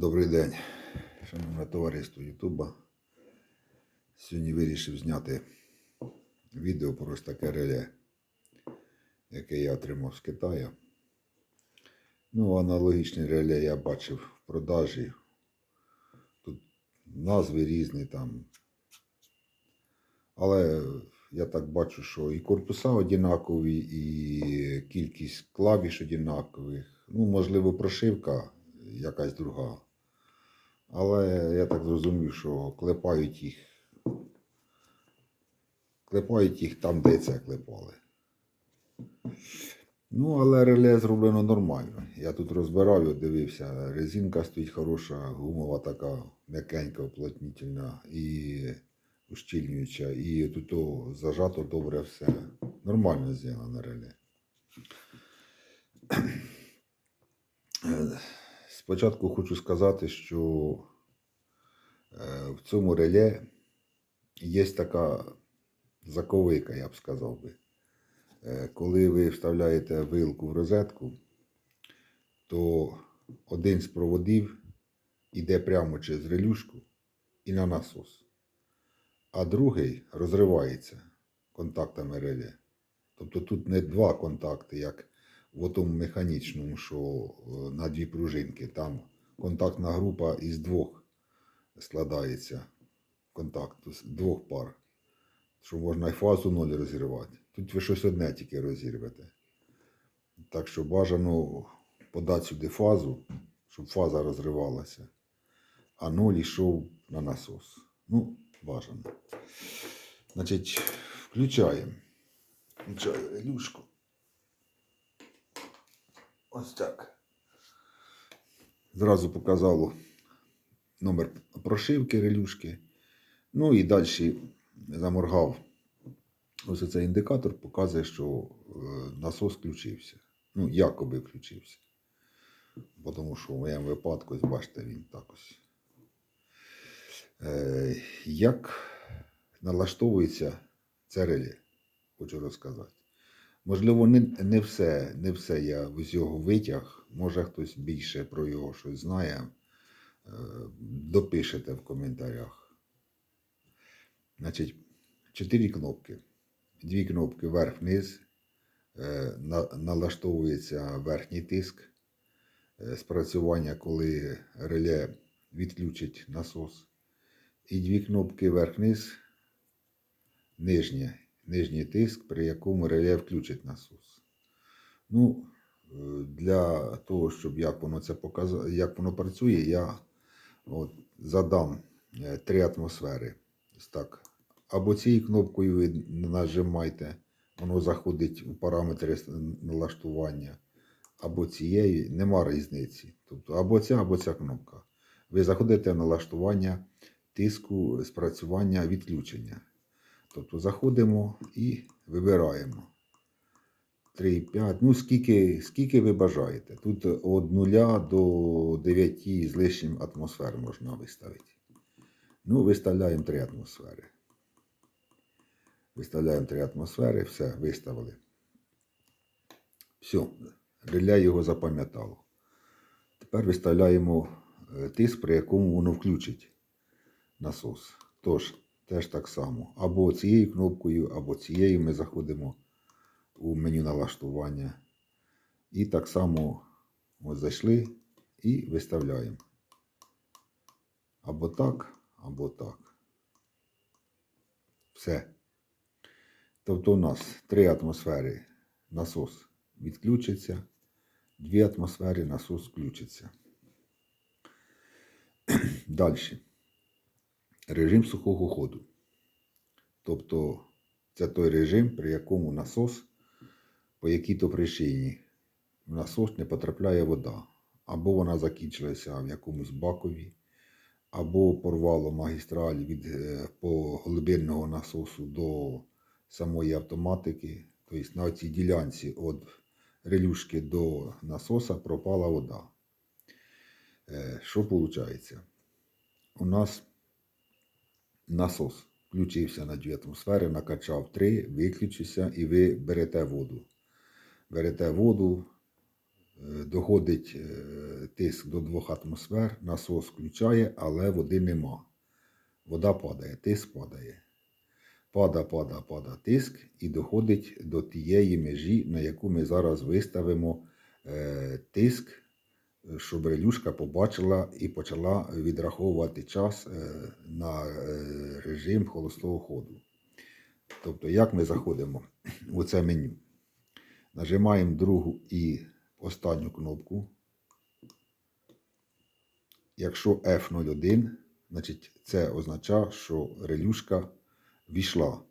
Добрий день, шановне товариство Ютуба. Сьогодні вирішив зняти відео про ось таке реле, яке я отримав з Китаю. Ну, аналогічне реле я бачив в продажі. Тут назви різні там. Але я так бачу, що і корпуса однакові, і кількість клавіш однакових. Ну, можливо, прошивка якась друга. Але я так зрозумів, що клепають їх. Клепають їх там, де це клепали. Ну, але реле зроблено нормально. Я тут розбирав його, дивився. Резинка стоїть хороша, гумова така, м'якенька, уплотнительна і ущільнююча. І тут зажато добре все. Нормально зроблено реле. Спочатку хочу сказати, що е, в цьому реле є така заковика, я б сказав би. Е, Коли ви вставляєте вилку в розетку, то один з проводів йде прямо через релюшку і на насос, а другий розривається контактами реле. Тобто тут не два контакти, як в тому механічному, що е, на дві пружинки. Там контактна група із двох складається контакту, з двох пар. Що можна і фазу ноль розірвати. Тут ви щось одне тільки розірвете. Так що бажано подати сюди фазу, щоб фаза розривалася, а ноль йшов на насос. Ну, бажано. Значить, включаємо. Включаю релюшку. Ось так. Зразу показало номер прошивки релюшки. Ну і далі заморгав. Ось цей індикатор показує, що е, насос включився. Ну, якоби включився. Тому що в моєму випадку, ось бачите, він так ось. Е, як налаштовується це реле, хочу розказати. Можливо, не, не, все, не все я з його витяг. Може хтось більше про його щось знає. Е, Допишете в коментарях. Значить, чотири кнопки. Дві кнопки вверх-вниз. Е, Налаштовується верхній тиск. е, Спрацювання, коли реле відключить насос. І дві кнопки вверх-вниз. Нижнє нижній тиск, при якому реле включить насос. Ну, е, для того, щоб як воно це показа... як воно працює, я от, задам е, три атмосфери. Так. Або цією кнопкою ви нажимаєте, воно заходить у параметри налаштування, або цієї, нема різниці. Тобто або ця, або ця кнопка. Ви заходите в налаштування тиску спрацювання відключення. Тобто заходимо і вибираємо 3,5. Ну, скільки, скільки ви бажаєте. Тут від 0 до 9 з лишнім атмосфер можна виставити. Ну, виставляємо 3 атмосфери. Виставляємо 3 атмосфери, все, виставили. Все, реле його запам'ятало. Тепер виставляємо е, тиск, при якому воно включить насос. Тож, теж так само. Або цією кнопкою, або цією ми заходимо у меню налаштування. І так само ось зайшли і виставляємо. Або так, або так. Все. Тобто у нас три атмосфери насос відключиться, дві атмосфери насос включиться. Далі. Режим сухого ходу. Тобто це той режим, при якому насос по якій-то причині в насос не потрапляє вода. Або вона закінчилася в якомусь бакові, або порвало магістраль від е, по глибинного насосу до самої автоматики. Тобто на цій ділянці від релюшки до насоса пропала вода. Е, Що виходить? У нас насос включився на дві атмосфери, накачав три, виключився і ви берете воду. Берете воду, е, доходить е, тиск до 2 атмосфер, насос включає, але води нема. Вода падає, тиск падає. Пада, пада, пада тиск і доходить до тієї межі, на яку ми зараз виставимо е, тиск, щоб релюшка побачила і почала відраховувати час е, на е, режим холостого ходу. Тобто, як ми заходимо в це меню? Нажимаємо другу і останню кнопку. Якщо F01, значить це означає, що релюшка війшла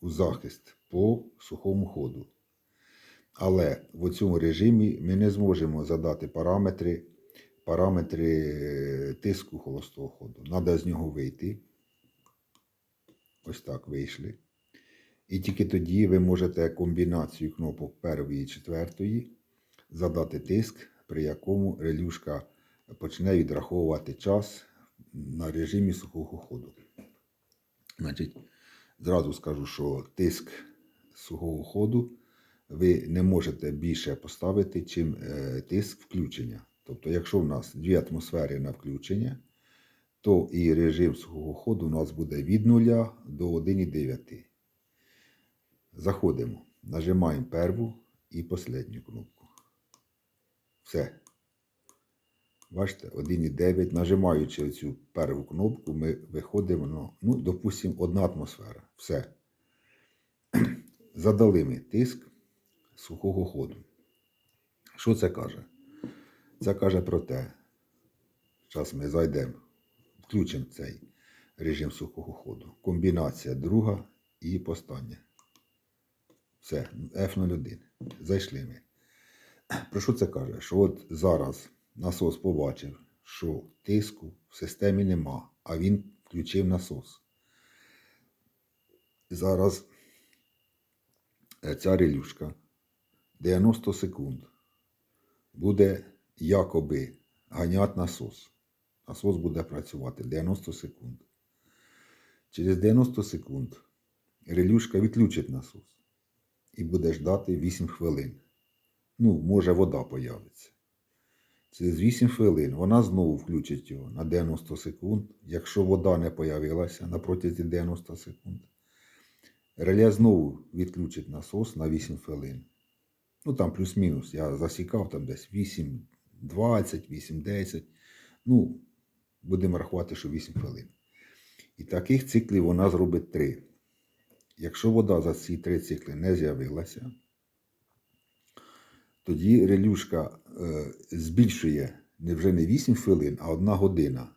у захист по сухому ходу. Але в цьому режимі ми не зможемо задати параметри, параметри е, тиску холостого ходу. Треба з нього вийти. Ось так вийшли. І тільки тоді ви можете комбінацію кнопок першої і четвертої задати тиск, при якому релюшка почне відраховувати час на режимі сухого ходу. Значить, зразу скажу, що тиск сухого ходу ви не можете більше поставити, чим е, тиск включення. Тобто, якщо в нас 2 атмосфери на включення, то і режим сухого ходу у нас буде від 0 до 1,9. Заходимо, нажимаємо перву і останню кнопку. Все. Бачите, 1,9. Нажимаючи цю перву кнопку, ми виходимо, на, ну, допустимо, одна атмосфера. Все. Задали ми тиск сухого ходу. Що це каже? Це каже про те, зараз ми зайдемо, включимо цей режим сухого ходу. Комбінація друга і постання. Все, F01. Зайшли ми. Про що це каже? Що от зараз насос побачив, що тиску в системі нема, а він включив насос. Зараз е, ця релюшка 90 секунд буде якоби ганяти насос. Насос буде працювати 90 секунд. Через 90 секунд релюшка відключить насос і буде ждати 8 хвилин. Ну, може, вода появиться. Через 8 хвилин вона знову включить його на 90 секунд. Якщо вода не появилася на протязі 90 секунд, реле знову відключить насос на 8 хвилин. Ну там плюс-мінус. Я засікав там десь 8, 20, 8, 10. Ну, будемо рахувати, що 8 хвилин. І таких циклів вона зробить 3. Якщо вода за ці 3 цикли не з'явилася, тоді релюшка е, збільшує не вже не 8 хвилин, а 1 година.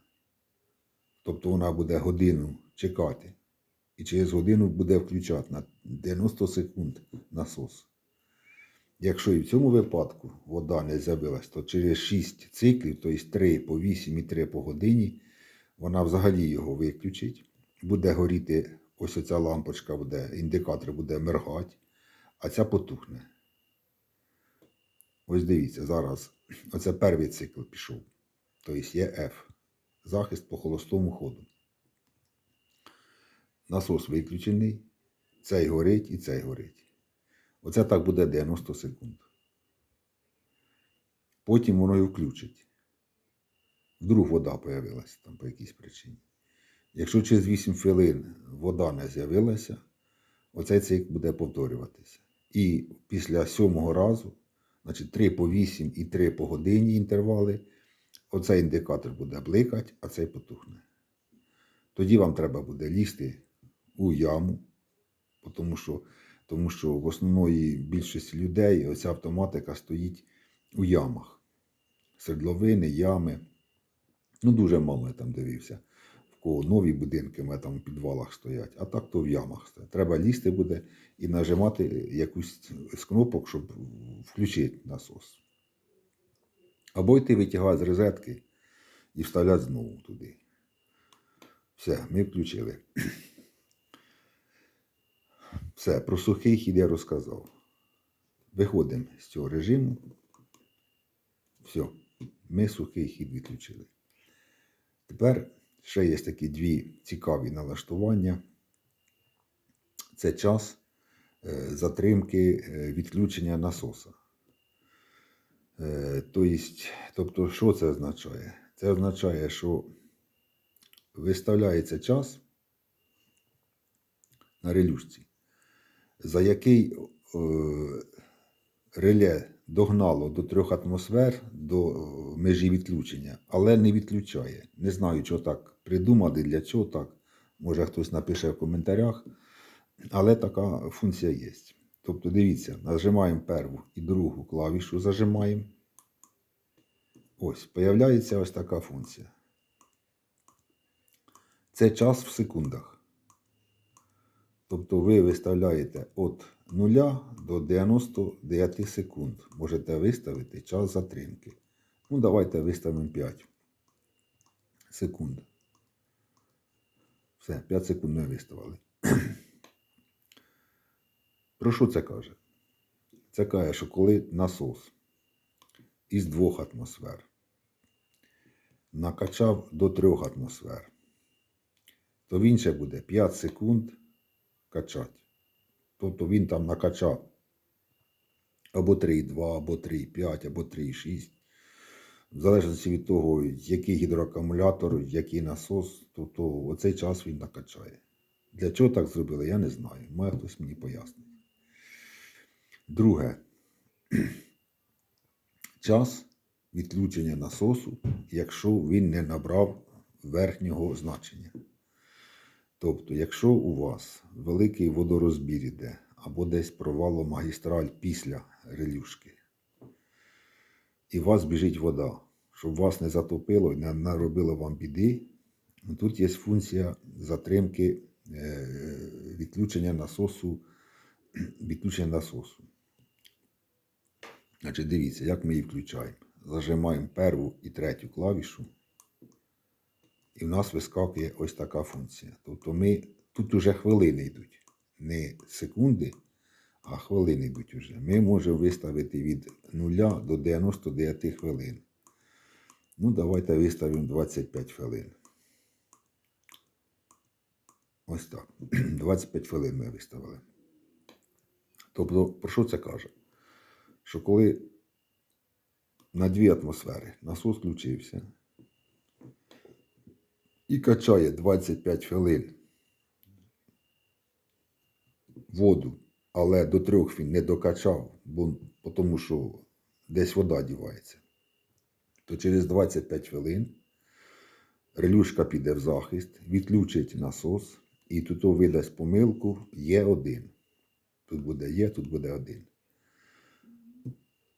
Тобто вона буде годину чекати. І через годину буде включати на 90 секунд насос. Якщо і в цьому випадку вода не з'явилась, то через 6 циклів, тобто 3 по 8 і 3 по годині, вона взагалі його виключить. Буде горіти, ось оця лампочка буде, індикатор буде мергати, а ця потухне. Ось дивіться, зараз оце перший цикл пішов. Тобто є F. Захист по холостому ходу. Насос виключений, цей горить і цей горить. Оце так буде 90 секунд. Потім воно і включить. Вдруг вода появилася там по якійсь причині. Якщо через 8 хвилин вода не з'явилася, оцей цикл буде повторюватися. І після сьомого разу, значить 3 по 8 і 3 по годині інтервали, оцей індикатор буде бликати, а цей потухне. Тоді вам треба буде лізти у яму, тому що, тому що в основної більшості людей оця автоматика стоїть у ямах. Свердловини, ями. Ну, дуже мало я там дивився. В кого нові будинки в там у підвалах стоять, а так то в ямах стоять. Треба лізти буде і нажимати якусь з кнопок, щоб включити насос. Або йти витягати з розетки і вставляти знову туди. Все, ми включили. Все, про сухий хід я розказав. Виходимо з цього режиму. Все, ми сухий хід відключили. Тепер ще є такі дві цікаві налаштування. Це час е, затримки е, відключення насоса. Е, тобто, що це означає? Це означає, що виставляється час на релюшці, за який е, реле догнало до трьох атмосфер до е, межі відключення, але не відключає. Не знаю, чого так придумати, для чого так. Може хтось напише в коментарях, але така функція є. Тобто, дивіться, нажимаємо перву і другу клавішу, зажимаємо. Ось, появляється ось така функція. Це час в секундах. Тобто ви виставляєте від 0 до 99 секунд. Можете виставити час затримки. Ну, давайте виставимо 5 секунд. Все, 5 секунд ми виставили. Про що це каже? Це каже, що коли насос із двох атмосфер накачав до трьох атмосфер, то він ще буде 5 секунд качати. Тобто він там накачав або 3,2, або 3,5, або 3,6. В залежності від того, який гідроакумулятор, який насос, тобто оцей час він накачає. Для чого так зробили, я не знаю. Має хтось мені пояснить. Друге. Час відключення насосу, якщо він не набрав верхнього значення. Тобто, якщо у вас великий водорозбір іде, або десь проваломагістраль після релюшки, і у вас біжить вода, щоб вас не затопило і не наробило вам біди, ну, тут є функція затримки е, відключення насосу, відключення насосу. Значить, дивіться, як ми її включаємо. Зажимаємо перву і третю клавішу. І в нас вискакує ось така функція. Тобто ми тут уже хвилини йдуть. Не секунди, а хвилини йдуть уже. Ми можемо виставити від 0 до 99 хвилин. Ну, давайте виставимо 25 хвилин. Ось так. 25 хвилин ми виставили. Тобто, про що це каже? Що коли на дві атмосфери насос включився, і качає 25 хвилин воду, але до трьох він не докачав, бо, тому що десь вода дівається, то через 25 хвилин релюшка піде в захист, відключить насос і тут видасть помилку Є1. Тут буде Є, тут буде 1.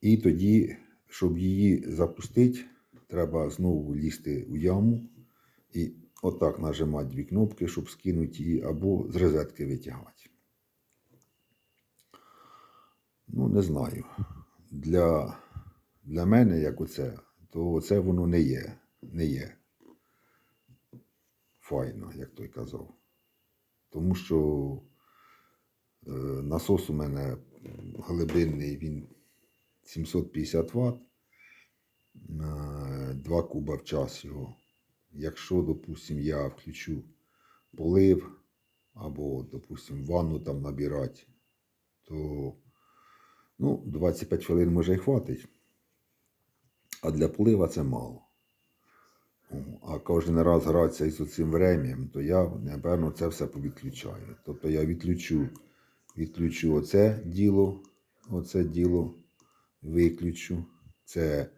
І тоді, щоб її запустити, треба знову лізти у яму. І отак нажимати дві кнопки, щоб скинути її, або з розетки витягати. Ну, не знаю. Для, для мене, як оце, то це воно не є. Не є файно, як той казав. Тому що е, насос у мене глибинний, він 750 Вт, 2 куба в час його. Якщо, допустим, я включу полив або, допустим, ванну там набирати, то ну, 25 хвилин може і хватить. А для полива це мало. А кожен раз гратися із цим врем'ям, то я, напевно, це все повідключаю. Тобто я відключу, відключу оце діло, оце діло виключу. Це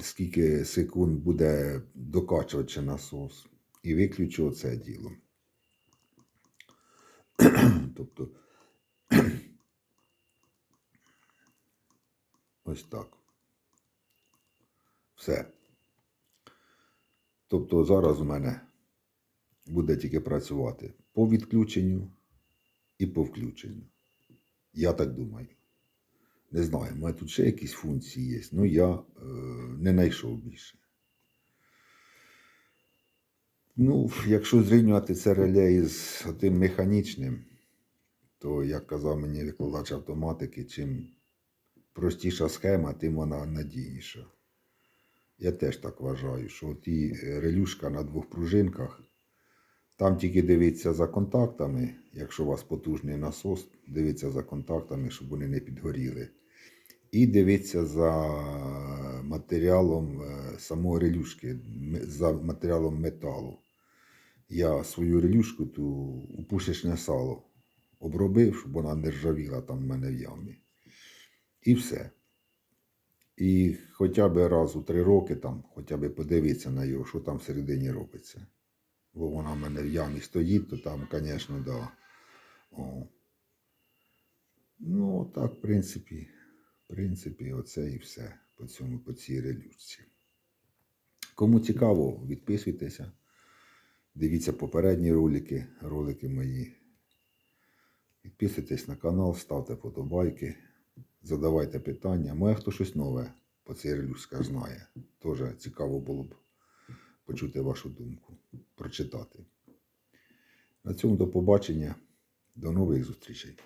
скільки секунд буде докачувати насос. І виключу оце діло. тобто, ось так. Все. Тобто зараз у мене буде тільки працювати по відключенню і по включенню. Я так думаю. Не знаю, у тут ще якісь функції є, ну я е, не знайшов більше. Ну, якщо зрівнювати це реле із тим механічним, то, як казав мені викладач автоматики, чим простіша схема, тим вона надійніша. Я теж так вважаю, що ті релюшка на двох пружинках, там тільки дивіться за контактами, якщо у вас потужний насос, дивіться за контактами, щоб вони не підгоріли. і дивитися за матеріалом е, самої релюшки, за матеріалом металу. Я свою релюшку ту у пушечне сало обробив, щоб вона не ржавіла там в мене в ямі. І все. І хоча б раз у три роки там, хоча б подивитися на його, що там всередині робиться. Бо вона в мене в ямі стоїть, то там, звісно, да. О. Ну, так, в принципі, в принципі, оце і все по цьому, по цій релюшці. Кому цікаво, відписуйтеся. Дивіться попередні ролики, ролики мої. Підписуйтесь на канал, ставте подобайки, задавайте питання. Може хто щось нове по цій релюшці знає. Теж цікаво було б почути вашу думку, прочитати. На цьому до побачення. До нових зустрічей.